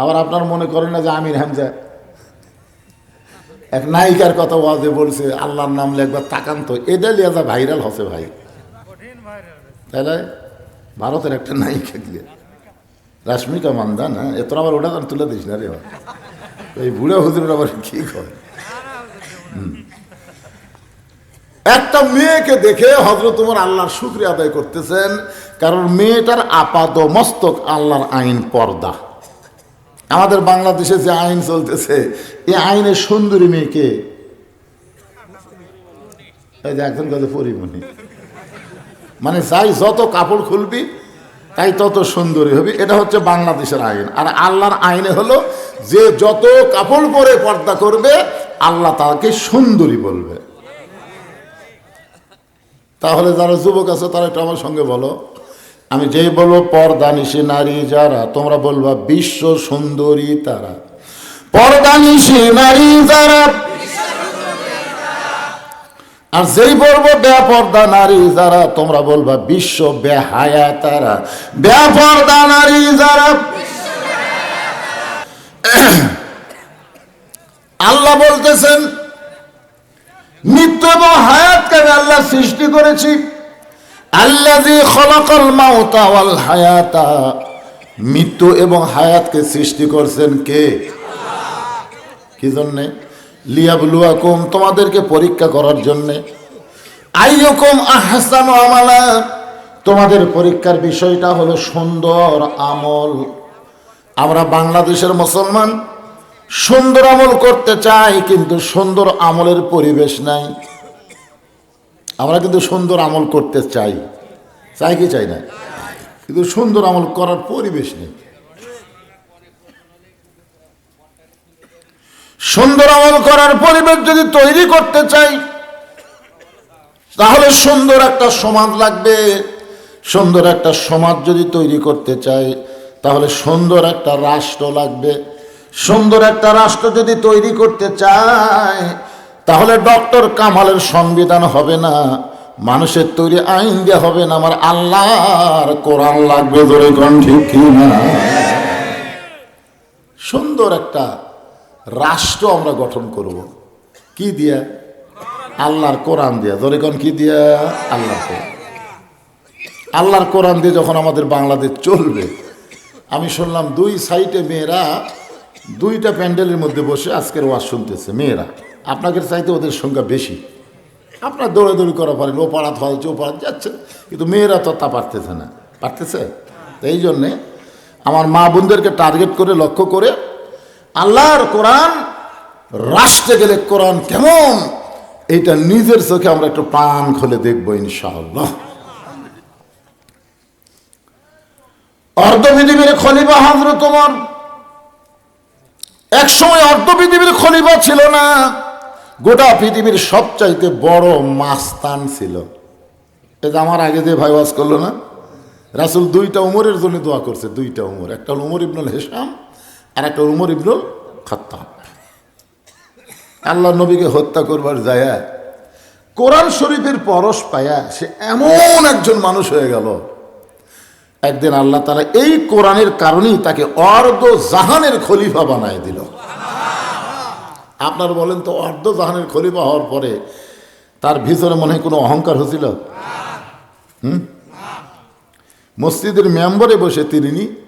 আবার আপনার মনে করেন না যে আমির হামজা। এক নায়িকার কথা ওয়াজে বলছে, আল্লাহর নাম একবার তাকান তো এটা লিয়ে যা ভাইরাল হসে ভাই। তাহলে ভারতের একটা নায়িকা দিয়ে। রাশ্মিকা মান্দা না এত আবার ওটা তো তুলে দিস না রে এই বুড়া হুজুরের আবার কি করে একটা মেয়েকে দেখে হজরত তোমার আল্লাহর শুক্রিয়া আদায় করতেছেন, কারণ মেয়েটার আপাত মস্তক আল্লাহর আইন পর্দা। আমাদের বাংলাদেশে যে আইন চলতেছে, এই আইনের সুন্দরী মেয়েকে একজন কাছে পরিমণি। মানে যাই যত কাপড় খুলবি, তাই তত সুন্দরী হবি। এটা হচ্ছে বাংলাদেশের আইন। আর আল্লাহর আইনে হলো যে যত কাপড় পরে পর্দা করবে, আল্লাহ তাকে সুন্দরী বলবে। তাহলে যারা যুবক আছে, তারা একটু আমার সঙ্গে বলো। আমি যেই বলব, পর্দানিশী নারী যারা, তোমরা বলবা বিশ্ব সুন্দরী তারা। পর্দানিশী নারী যারা, আর যেই বলব বেপর্দা নারী যারা, তোমরা বলবা বিশ্ব বেহায়া তারা। বেপর্দা নারী যারা, আল্লাহ বলতেছেন মৃত্যু এবং হায়াতকে আল্লাহ সৃষ্টি করেছি। আল্লাজি খলাকল মাউতা ওয়াল হায়াতা। মৃত্যু এবং হায়াতকে সৃষ্টি করছেন কে? কি জন্যে? লিয়াবলুয়াকুম, তোমাদেরকে পরীক্ষা করার জন্যে। আইয়কুম আহসানু আমালা। তোমাদের পরীক্ষার বিষয়টা হলো সুন্দর আমল। আমরা বাংলাদেশের মুসলমান, সুন্দর আমল করতে চাই, কিন্তু সুন্দর আমলের পরিবেশ নাই। আমরা কিন্তু সুন্দর আমল করতে চাই। চাই কি চাই না? কিন্তু সুন্দর আমল করার পরিবেশ নেই। সুন্দর আমল করার পরিবেশ যদি তৈরি করতে চাই, তাহলে সুন্দর একটা সমাজ লাগবে। সুন্দর একটা সমাজ যদি তৈরি করতে চাই, তাহলে সুন্দর একটা রাষ্ট্র লাগবে। সুন্দর একটা রাষ্ট্র যদি তৈরি করতে চায় তাহলে ডক্টর কামালের সংবিধান হবে না, মানুষের তৈরি আইন দিয়ে হবে না, আমার আল্লাহর কোরআন লাগবে ধরে কোন ঠিক কি না সুন্দর একটা রাষ্ট্র আমরা গঠন করব। কি দিয়া? আল্লাহর কোরআন দিয়া। ধরে কোন কি দিয়া? আল্লাহ আল্লাহর কোরআন দিয়ে যখন আমাদের বাংলাদেশ চলবে, আমি শুনলাম দুই সাইডে মেয়েরা দুইটা প্যান্ডেলের মধ্যে বসে আজকের ওয়াজ শুনতেছে, মেয়েরা। আপনাদের চাইতে ওদের সংখ্যা বেশি। আপনার দৌড়াদৌড়ি করা পারেন ও পাড়া ফলছে ও পাড়া যাচ্ছে। কিন্তু মেয়েরা তো তা পারতেছে না। পারতেছে? এই জন্যে আমার মা বোনদেরকে টার্গেট করে, লক্ষ্য করে আল্লাহর কোরআন রাষ্ট্রে গেলে কোরআন কেমন? এইটা নিজের চোখে আমরা একটু প্রাণ খুলে দেখব ইনশাআল্লাহ। অর্ধ পৃথিবীর খলিফা হাজর তোমার এক সময় অর্ধ পৃথিবীর খলিফা ছিল না। গোটা পৃথিবীর সবচাইতে বড় মাস্তান ছিল। যে আমার আগে যে ভাই ওয়াজ করল না, রাসুল দুইটা উমরের জন্য দোয়া করছে, দুইটা উমর। একটা হলো উমর ইবনুল হেসাম আর একটা উমর ইবনুল খত্তাব। আল্লাহ নবীকে হত্যা করবার যায় কোরআন শরীফের পরশ পায়া সে এমন একজন মানুষ হয়ে গেল। একদিন আল্লাহ তারা এই কোরআনের কারণেই তাকে অর্ধ জাহানের খলিফা বানায় দিল। আপনার বলেন তো অর্ধ জাহানের খলিফা হওয়ার পরে তার ভিতরে মনে হয় কোনো অহংকার হয়েছিল? হুম? মসজিদের মেম্বরে বসে তিনি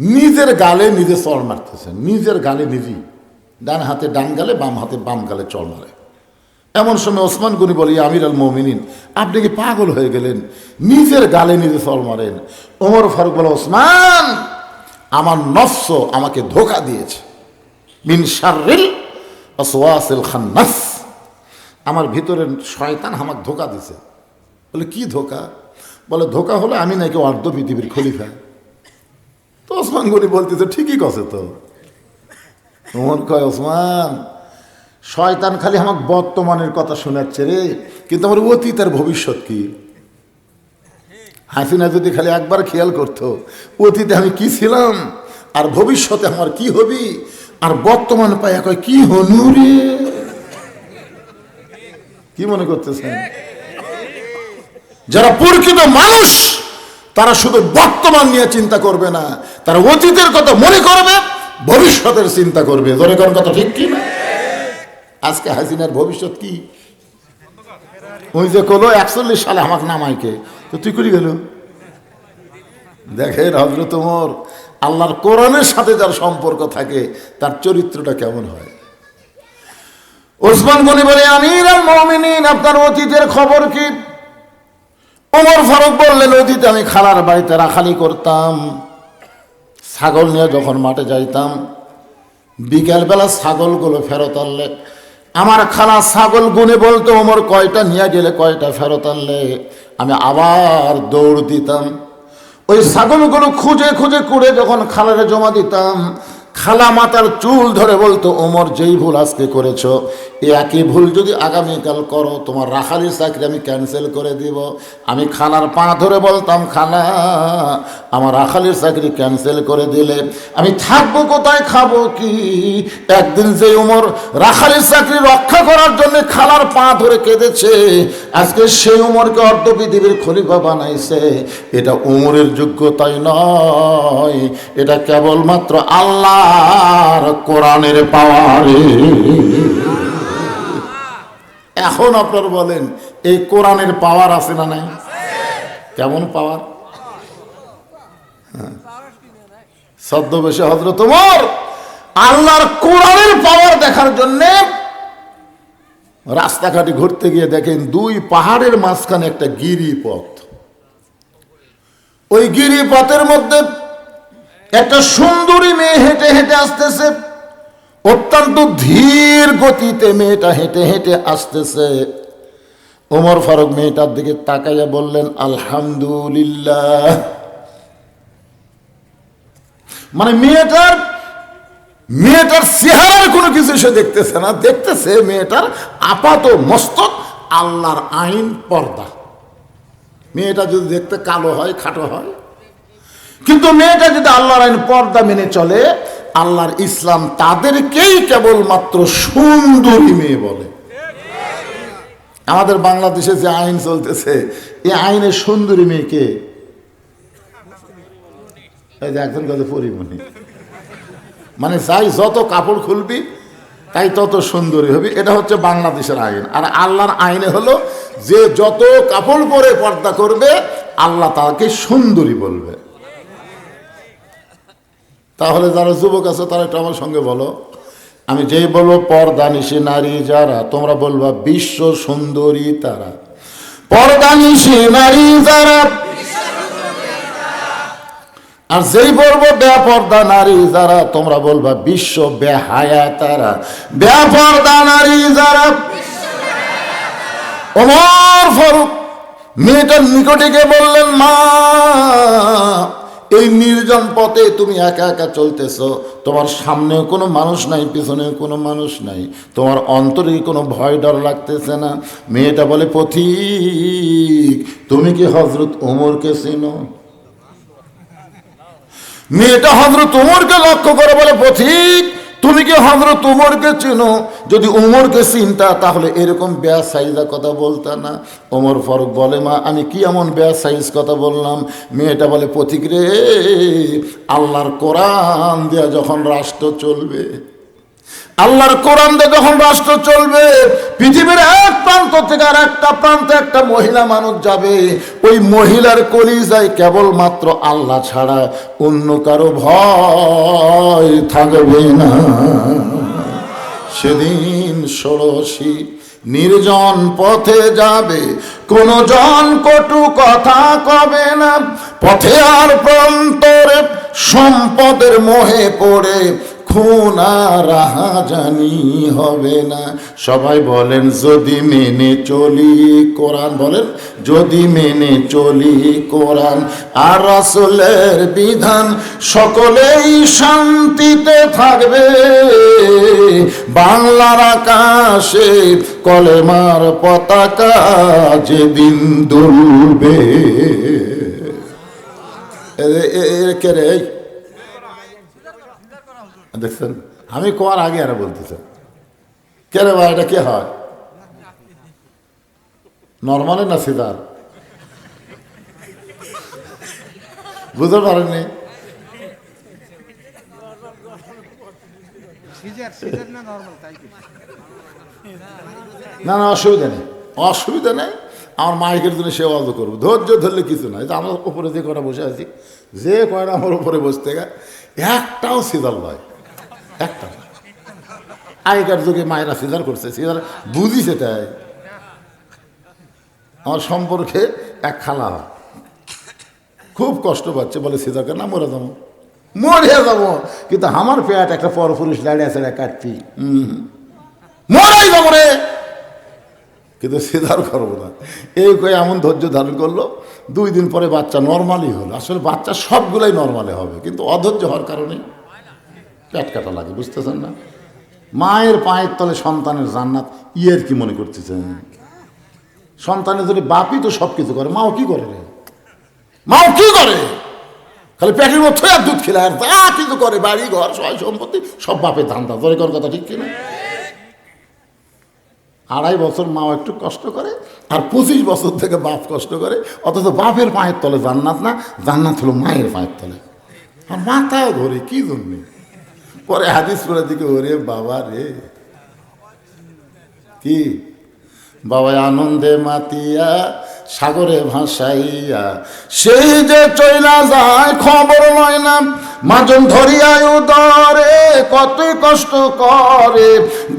নিজের গালে নিজে চড় মারতেছেন, নিজের গালে নিজেই। ডান হাতে ডান গালে, বাম হাতে বাম গালে চড় মারে। এমন সময় ওসমান গনি বলে "ইয়া আমির আল মমিনিন, আপনি কি পাগল হয়ে গেলেন? নিজের গালে নিজে চড় মারেন। ওমর ফারুক বলে, ওসমান, আমার নফস আমাকে ধোকা দিয়েছে। মিন শারিল ওয়াসওয়াসিল খান্নাস। আমার ভিতরে শয়তান আমাকে ধোকা দিছে। বলে, কি ধোকা? বলে, ধোকা হলে আমি নাকি অর্ধ পৃথিবীর খলিফা। তো ওসমান গনি বলতেছে, ঠিকই কছে তো। ওমর কয়, ওসমান, শয়তান খালি আমাকে বর্তমানের কথা শোনাচ্ছে রে, কিন্তু আমার অতীত আর ভবিষ্যৎ কি? হাসিনা যদি খালি একবার খেয়াল করতো, অতীতে আমি কি ছিলাম? আর ভবিষ্যতে আমার কি হবি? আর বর্তমান পায়া কয়, কি হনু রে? কি মনে করতেছেন? যারা প্রকৃত মানুষ, তারা শুধু বর্তমান নিয়ে চিন্তা করবে না, তারা অতীতের কথা মনে করবে, ভবিষ্যতের চিন্তা করবে। জোরে কোন কথা ঠিক কি না আজকে হাসিনার ভবিষ্যৎ কি? ওই যে কলো একচল্লিশ সালে আমাকে নামাইকে। তো তুই করি গেল? দেখেন হজরত তোমার আল্লাহর কোরআনের সাথে যার সম্পর্ক থাকে, তার চরিত্রটা কেমন হয়? ওসমান গনি বলে আমির আল আপনার অতীতের খবর কি? ওমর ফারুক বললেন, অতীতে আমি খালার বাড়িতে রাখালি করতাম। ছাগল নিয়ে যখন মাঠে যাইতাম, বিকেলবেলা ছাগলগুলো ফেরত আনলে। আমার খালা ছাগল গুনে বলতো, ওমর, কয়টা নিয়ে গেলে কয়টা ফেরত আনলে? আমি আবার দৌড় দিতাম। ওই ছাগলগুলো খুঁজে খুঁজে করে যখন খালারে জমা দিতাম খালা মাতার চুল ধরে বলতো, ওমর, যেই ভুল আজকে করেছ, এ একই ভুল যদি আগামীকাল করো, তোমার রাখালির চাকরি আমি ক্যান্সেল করে দিব। আমি খালার পা ধরে বলতাম, খালা, আমার রাখালির চাকরি ক্যান্সেল করে দিলে আমি থাকব কোথায়, খাব কি? একদিন যে উমর রাখালির চাকরি রক্ষা করার জন্য খালার পা ধরে কেঁদেছে, আজকে সেই উমরকে অর্ধ পৃথিবীর খলিফা বানাইছে। এটা উমরের যোগ্যতাই নয়, এটা কেবলমাত্র আল্লাহর কোরআনের পাওয়ারে। এখন আপনার বলেন, এই কোরআনের পাওয়ার আছে না নাই? কেমন পাওয়ার? ছদ্মবেশে হজরত তোমার আল্লাহর কোরআনের পাওয়ার দেখার জন্যে রাস্তাঘাটে ঘুরতে গিয়ে দেখেন দুই পাহাড়ের মাঝখানে একটা গিরিপথ। ওই গিরিপথের মধ্যে একটা সুন্দরী মেয়ে হেঁটে হেঁটে আসতেছে, অত্যন্ত ধীর গতিতে মেয়েটা হেঁটে হেঁটে আসতেছে। ওমর ফারুক মেয়েটার দিকে তাকাইয়া বললেন, আলহামদুলিল্লাহ। মানে মেয়েটার মেয়েটার চেহারার কোনো কিছু সে দেখতেছে না। দেখতেছে মেয়েটার আপাত মস্তক, আল্লাহর আইন পর্দা। মেয়েটা যদি দেখতে কালো হয়, খাটো হয় কিন্তু মেয়েটা যদি আল্লাহর আইন পর্দা মেনে চলে, আল্লাহর ইসলাম তাদেরকেই কেবলমাত্র সুন্দরী মেয়ে বলে। আমাদের বাংলাদেশে যে আইন চলতেছে এই আইনে সুন্দরী মেয়েকে একজন কাছে পরিমণি। মানে যাই যত কাপড় খুলবি, তাই তত সুন্দরী হবি। এটা হচ্ছে বাংলাদেশের আইন। আর আল্লাহর আইনে হলো, যে যত কাপড় পরে পর্দা করবে, আল্লাহ তাকে সুন্দরী বলবে। তাহলে যারা যুবক আছে, তারা একটু আমার সঙ্গে বলো। আমি যেই বলব, পর্দা নিশি নারী যারা, তোমরা বলবা বিশ্ব সুন্দরী তারা। পর্দা নিশি নারী যারা, আর যেই বলব বেপর্দা নারী যারা, তোমরা বলবা বিশ্ব বেহায়া তারা। বেপর্দা নারী যারা, ওমর ফারুক মেয়েটার নিকটে গিয়ে বললেন, মা এই নির্জন পথে তুমি একা একা চলতেছ, তোমার সামনেও কোনো মানুষ নাই, পিছনেও কোনো মানুষ নাই, তোমার অন্তরে কোনো ভয় ডর লাগতেছে না। মেয়েটা বলে, পথিক, তুমি কি হজরত ওমরকে চিনো? মেয়েটা হজরত ওমরকে লক্ষ্য করে বলে, পথিক তুমি কি হজরত উমরকে চেনো? যদি উমরকে চিনতা, তাহলে এরকম বেয়া সাইজা কথা বলতা না। ওমর ফারুক বলে, মা, আমি কি এমন বেয়া সাইজ কথা বললাম? মেয়েটা বলে, পথিক রে, আল্লাহর কোরআন দেয়া যখন রাষ্ট্র চলবে আল্লাহর কোরআন দিয়ে যখন রাষ্ট্র চলবে, পৃথিবীর এক প্রান্ত থেকে আর একটা প্রান্তে একটা মহিলা মানুষ যাবে। ওই মহিলার কলিজায় কেবলমাত্র আল্লাহ ছাড়া অন্য কারও ভয় থাকবে না। সেদিন ষোড়শী নির্জন পথে যাবে, কোন জন কটু কথা কবে না। পথে আর প্রান্তরে সম্পদের মোহে পড়ে খুন আর রাহাজানি হবে না। সবাই বলেন, যদি মেনে চলি কোরআন। বলেন, যদি মেনে চলি কোরআন। আর রাসূলের বিধান, সকলেই শান্তিতে থাকবে। বাংলার আকাশে কলেমার পতাকা যেদিন দুলবে। কে রে? দেখছেন? আমি কোয়ার আগে আর বলতেছে কে রে ভাই এটা কে হয়? নর্মালে না সিদার বুঝতে পারেননি? না না অসুবিধা নেই। অসুবিধা নেই। আমার মাইকের জন্য সে অর্ধ করব। ধৈর্য ধরলে কিছু নাই আমার উপরে যে কটা বসে আছি যে কয়টা আমার উপরে বসতে গে একটাও সিজার নয়। একটা। আগেকার যুগে মায়েরা সিজার করছে, সিজার বুঝিছে তাই। আমার সম্পর্কে এক খালা। খুব কষ্ট পাচ্ছে, বলে, সিজার কেন মরে যাব। মরে যাব। কিন্তু আমার পেট একটা পরপুরুষ দাঁড়িয়ে আছে কাটতি মরাই যাব রে। কিন্তু সিধার করব না। এই কয়ে এমন ধৈর্য ধারণ করল, দুই দিন পরে বাচ্চা নর্মালি হলো। আসলে বাচ্চা সবগুলাই নর্মালে হবে, কিন্তু অধৈর্য হওয়ার কারণে পেট কাটা লাগে, বুঝতেছেন না? মায়ের পায়ের তলে সন্তানের জান্নাত, ইয়ের কি মনে করতেছেন? সন্তানের যদি বাপই তো সব কিছু করে, মাও কি করে রে? মাও কি করে? খালি পেটের মধ্যে আর দুধ খেলে আর যা কিছু করে, বাড়ি, ঘর, সয় সম্পত্তি, সব বাপের ধান্দা। তোর কোন কথা ঠিক কিনা? আড়াই বছর মাও একটু কষ্ট করে, আর পঁচিশ বছর থেকে বাপ কষ্ট করে, অথচ বাপের পায়ের তলে জান্নাত না, জান্নাত হলো মায়ের পায়ের তলে। আর মাথায় ধরে কি জন্যে? পরে হাদিস পড়ে দিকে ওরে বাবা রে। কি? বাবা, আনন্দে মাতিয়া, সাগরে ভাসাইয়া, সেই যে চইলা যায়, খবর লয় না, মাজন ধরিয়ায় উদরে, কত কষ্ট করে।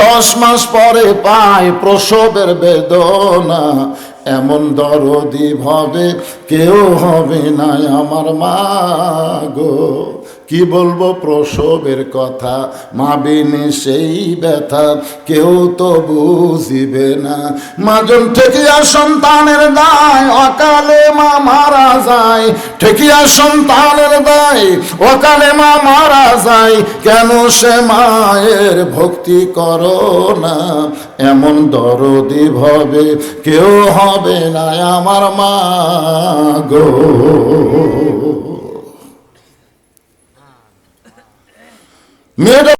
দশ মাস পরে পায় প্রসবের বেদনা, এমন দরদি ভাবে কেউ হবে না আমার মা গো। কি বলব প্রসবের কথা? মা বিনে সেই ব্যথা, কেউ তো বুঝিবে না। মাজন ঠেকিয়া সন্তানের দায়, অকালে মা মারা যায়। ঠেকিয়া সন্তানের দায়, অকালে মা মারা যায়। কেন সে মায়ের ভক্তি করো না? এমন দরদি ভাবে কেউ হবে না আমার মা গো। মেয়েটা